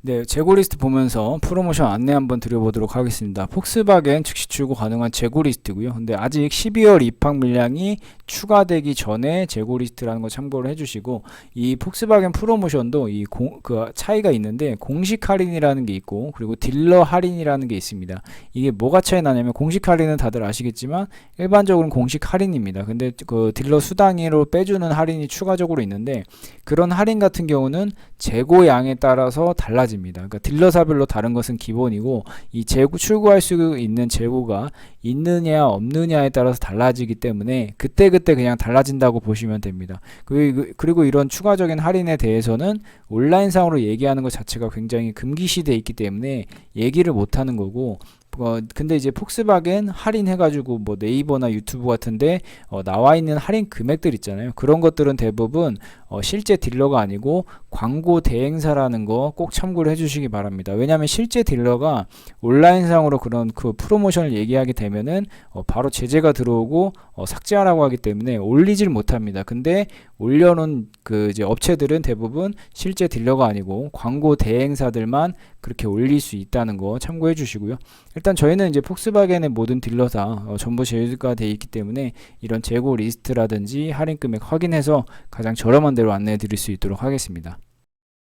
네, 재고 리스트 보면서 프로모션 안내 한번 드려보도록 하겠습니다. 폭스바겐 즉시 출고 가능한 재고 리스트고요. 근데 아직 12월 입학 물량이 추가되기 전에 재고 리스트라는 거 참고를 해주시고 이 폭스바겐 프로모션도 이 공, 그 차이가 있는데 공식 할인이라는 게 있고 그리고 딜러 할인이라는 게 있습니다. 이게 뭐가 차이 나냐면 공식 할인은 다들 아시겠지만 일반적으로는 공식 할인입니다. 근데 그 딜러 수당으로 빼주는 할인이 추가적으로 있는데 그런 할인 같은 경우는 재고량에 따라서 달라 집니다. 그러니까 딜러사별로 다른 것은 기본이고 이 재고 출고할 수 있는 재고가 있느냐 없느냐에 따라서 달라지기 때문에 그때 그때 그냥 달라진다고 보시면 됩니다. 그리고 그리고 이런 추가적인 할인에 대해서는 온라인상으로 얘기하는 것 자체가 굉장히 금기시돼 있기 때문에 얘기를 못 하는 거고 어, 근데 이제 폭스바겐 할인해가지고 뭐 네이버나 유튜브 같은데 어, 나와 있는 할인 금액들 있잖아요. 그런 것들은 대부분 어, 실제 딜러가 아니고 광고 대행사라는 거 꼭 참고를 해주시기 바랍니다. 왜냐하면 실제 딜러가 온라인상으로 그런 그 프로모션을 얘기하게 되면은 어, 바로 제재가 들어오고 어, 삭제하라고 하기 때문에 올리질 못합니다. 근데 올려놓은 그 이제 업체들은 대부분 실제 딜러가 아니고 광고 대행사들만 그렇게 올릴 수 있다는 거 참고해 주시고요. 일단 저희는 이제 폭스바겐의 모든 딜러사 어, 전부 제휴가 돼 있기 때문에 이런 재고 리스트라든지 할인 금액 확인해서 가장 저렴한 대로 안내해 드릴 수 있도록 하겠습니다.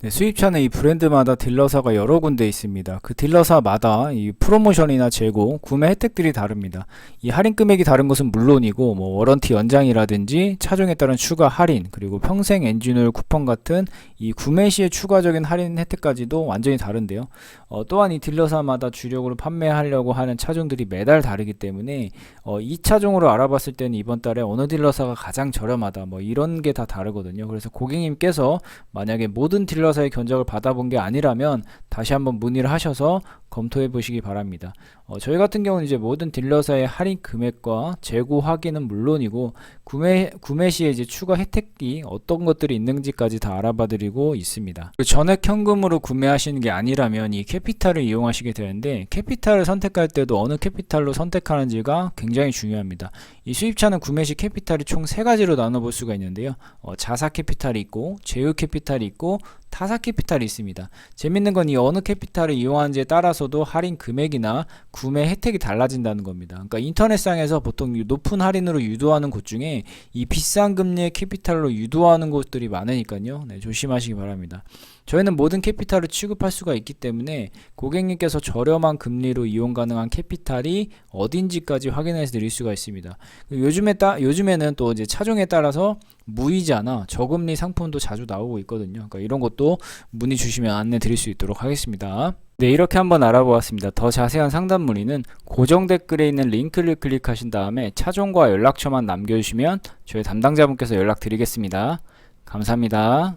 네, 수입차는 이 브랜드마다 딜러사가 여러 군데 있습니다. 그 딜러사마다 이 프로모션이나 재고, 구매 혜택들이 다릅니다. 이 할인 금액이 다른 것은 물론이고, 뭐 워런티 연장이라든지 차종에 따른 추가 할인, 그리고 평생 엔진오일 쿠폰 같은 이 구매 시에 추가적인 할인 혜택까지도 완전히 다른데요. 어, 또한 이 딜러사마다 주력으로 판매하려고 하는 차종들이 매달 다르기 때문에 어, 이 차종으로 알아봤을 때는 이번 달에 어느 딜러사가 가장 저렴하다, 뭐 이런 게 다 다르거든요. 그래서 고객님께서 만약에 모든 딜러 사의 견적을 받아본 게 아니라면 다시 한번 문의를 하셔서 검토해 보시기 바랍니다. 어, 저희 같은 경우는 이제 모든 딜러사의 할인 금액과 재고 확인은 물론이고 구매 구매 시에 이제 추가 혜택이 어떤 것들이 있는지까지 다 알아봐 드리고 있습니다. 그리고 전액 현금으로 구매하시는 게 아니라면 이 캐피탈을 이용하시게 되는데 캐피탈을 선택할 때도 어느 캐피탈로 선택하는지가 굉장히 중요합니다. 이 수입차는 구매 시 캐피탈이 총 세 가지로 나눠 볼 수가 있는데요. 어, 자사 캐피탈이 있고 제휴 캐피탈이 있고 타사 캐피탈이 있습니다. 재밌는 건 이 어느 캐피탈을 이용하는지에 따라서 도 할인 금액이나 구매 혜택이 달라진다는 겁니다. 그러니까 인터넷상에서 보통 이 높은 할인으로 유도하는 곳 중에 이 비싼 금리의 캐피탈로 유도하는 곳들이 많으니까요. 네, 조심하시기 바랍니다. 저희는 모든 캐피탈을 취급할 수가 있기 때문에 고객님께서 저렴한 금리로 이용 가능한 캐피탈이 어딘지까지 확인해서 드릴 수가 있습니다. 요즘에 따 요즘에는 또 이제 차종에 따라서 무이자나 저금리 상품도 자주 나오고 있거든요. 그러니까 이런 것도 문의 주시면 안내 드릴 수 있도록 하겠습니다. 네, 이렇게 한번 알아보았습니다. 더 자세한 상담 문의는 고정 댓글에 있는 링크를 클릭하신 다음에 차종과 연락처만 남겨주시면 저희 담당자분께서 연락드리겠습니다. 감사합니다.